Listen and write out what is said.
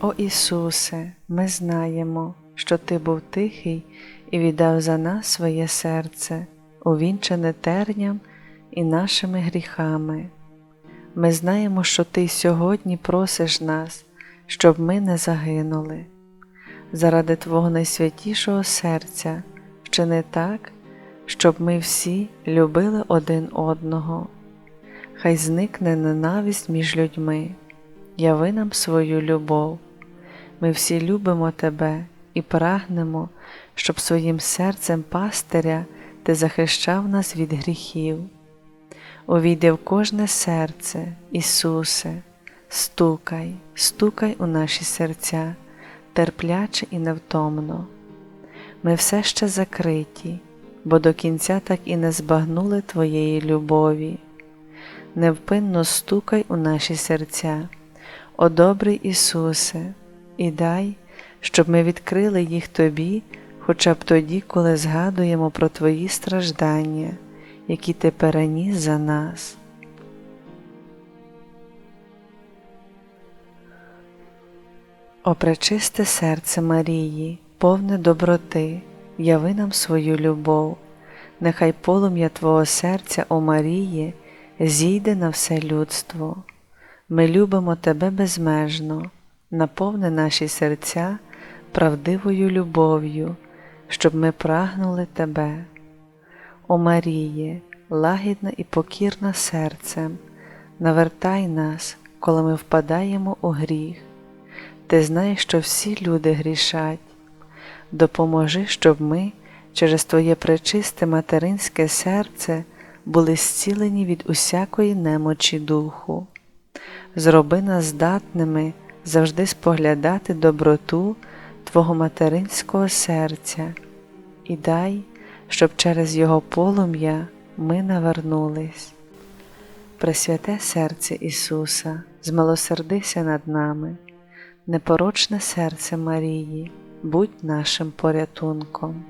О Ісусе, ми знаємо, що Ти був тихий і віддав за нас своє серце, увінчене терням і нашими гріхами. Ми знаємо, що Ти сьогодні просиш нас, щоб ми не загинули. Заради Твого найсвятішого серця вчини так, щоб ми всі любили один одного. Хай зникне ненависть між людьми, яви нам свою любов. Ми всі любимо Тебе і прагнемо, щоб своїм серцем пастиря Ти захищав нас від гріхів. Увійди в кожне серце, Ісусе, стукай, стукай у наші серця, терпляче і невтомно. Ми все ще закриті, бо до кінця так і не збагнули Твоєї любові. Невпинно стукай у наші серця, о добрий Ісусе, і дай, щоб ми відкрили їх Тобі хоча б тоді, коли згадуємо про Твої страждання, які Ти переніс за нас. О пречисте серце Марії, повне доброти, яви нам свою любов, нехай полум'я Твого серця, о Марії, зійде на все людство. Ми любимо Тебе безмежно, наповни наші серця правдивою любов'ю, щоб ми прагнули Тебе. О Маріє, лагідна і покірна серцем, навертай нас, коли ми впадаємо у гріх. Ти знаєш, що всі люди грішать. Допоможи, щоб ми через Твоє пречисте материнське серце були зцілені від усякої немочі духу. Зроби нас здатними завжди споглядати доброту Твого материнського серця і дай, щоб через Його полум'я ми навернулись. Пресвяте серце Ісуса, змилосердися над нами, непорочне серце Марії, будь нашим порятунком.